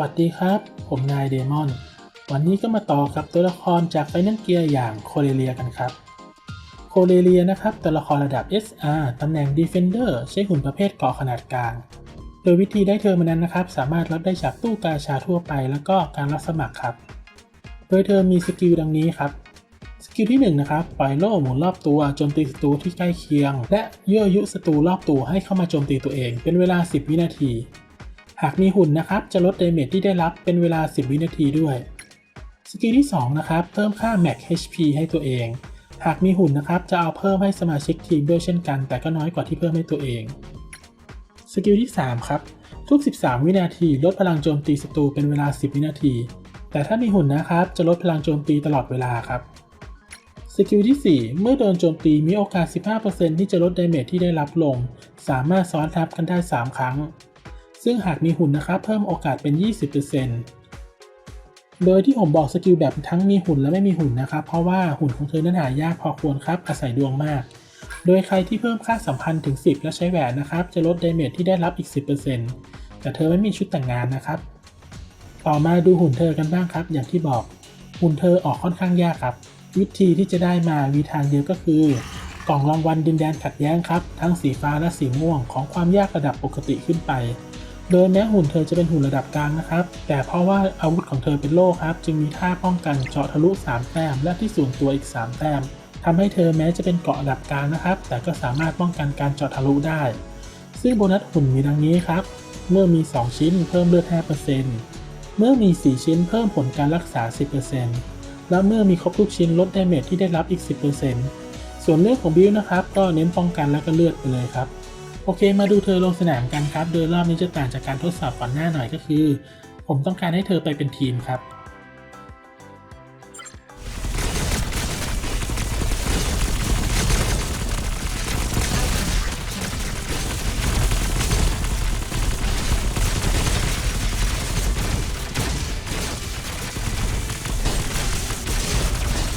วัสดีครับ ผมนายเดมอน วันนี้ก็มาต่อกับตัวละครจากไฟนันเกียร์อย่างโคเรเลียกันครับ โคเรเลียนะครับตัวละครระดับ SR ตำแหน่ง Defender ใช้หุ่นประเภทเกาะขนาดกลาง โดยวิธีได้เธอมานั้นนะครับ สามารถรับได้จากตู้กาชาทั่วไป แล้วก็การรับสมัครครับ โดยเธอมีสกิลดังนี้ครับ สกิลที่1นะครับปล่อยโล่หมุนรอบตัวโจมตีศัตรูที่ใกล้เคียง และยั่วยุศัตรูรอบตัวให้เข้ามาโจมตีตัวเอง เป็นเวลา 10 วินาทีากมีหุ่นนะครับ จะลดเดเมจที่ได้รับเป็นเวลา 10 วินาทีด้วย สกิลที่ 2 นะครับ เพิ่มค่า Max HP ให้ตัวเอง หากมีหุ่นนะครับ จะเอาเพิ่มให้สมาชิกทีมด้วยเช่นกัน แต่ก็น้อยกว่าที่เพิ่มให้ตัวเอง สกิลที่ 3 ครับ ทุก 13 วินาที ลดพลังโจมตีศัตรูเป็นเวลา 10 วินาที แต่ถ้ามีหุ่นนะครับ จะลดพลังโจมตีตลอดเวลาครับสกิลที่ 4 เมื่อโดนโจมตีมีโอกาส 15%ที่จะลดดาเมจที่ได้รับลง สามารถซ้อนทับกันได้ 3 ครั้ง ซึ่งหากมีหุ่นนะครับเพิ่มโอกาสเป็น 20%โดยที่ผมบอกสกิลแบบทั้งมีหุ่นและไม่มีหุ่นนะครับ เพราะว่าหุ่นของเธอนั้นหายากพอควรครับอาศัยดวงมาก โดยใครที่เพิ่มค่าสัมพันธ์ถึง 10 และใช้แหวนนะครับ จะลดเดเมจที่ได้รับอีก 10%แต่เธอไม่มีชุดแต่งงานนะครับ ต่อมาดูหุ่นเธอกันบ้างครับ อย่างที่บอกหุ่นเธอออกค่อนข้างยากครับวิธีที่จะได้มามีทางเดียวก็คือกล่องรางวัลดินแดนขัดแย้งครับ ทั้งสีฟ้าและสีม่วงของความยากระดับปกติขึ้นไป โดยแม้หุ่นเธอจะเป็นหุ่นระดับกลางนะครับ แต่เพราะว่าอาวุธของเธอเป็นโล่ครับ จึงมีท่าป้องกันเจาะทะลุ 3 แต้ม และที่ส่วนตัวอีก 3 แต้มทำให้เธอแม้จะเป็นเกาะระดับกลางนะครับ แต่ก็สามารถป้องกันการเจาะทะลุได้ ซึ่งโบนัสหุ่นมีดังนี้ครับ เมื่อมี 2 ชิ้นเพิ่มเลือด 5%เมื่อมี 4 ชิ้นเพิ่มผลการรักษา 10%และเมื่อมีครบทุกชิ้นลดดาเมจที่ได้รับอีก 10%ส่วนเรื่องของบิลนะครับ ก็เน้นป้องกันและก็เลือดไปเลยครับ โอเค มาดูเธอลงสนามกันครับ โดยรอบนี้จะต่างจากการทดสอบก่อนหน้าหน่อยก็คือ ผมต้องการให้เธอไปเป็นทีมครับ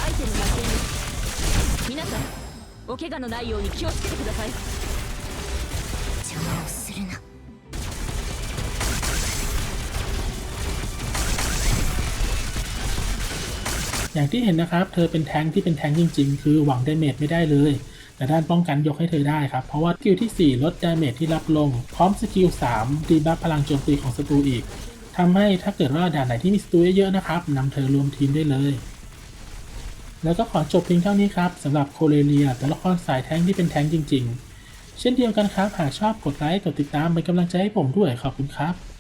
アイテムが点滅皆さんお怪我のないように気をつけてください邪魔をするな อย่างที่เห็นนะครับ เธอเป็นแทงที่เป็นแทงจริง ๆ คือหวังดาเมจไม่ได้เลย แต่ด้านป้องกันยกให้เธอได้ครับ เพราะว่าสกิลที่ 4 ลดดาเมจที่รับลง พร้อมสกิล 3 ดีบัฟพลังโจมตีของศัตรูอีกทำให้ถ้าเกิดว่าด่านไหนที่มีศัตรูเยอะๆนะครับนำเธอรวมทีมได้เลย แล้วก็ขอจบเพียงเท่านี้ครับสำหรับโคเรเลียตัวละครสายแท้งที่เป็นแท้งจริง ๆ เช่นเดียวกันครับ หากชอบกดไลค์ กดติดตามเป็นกำลังใจให้ผมด้วยขอบคุณครับ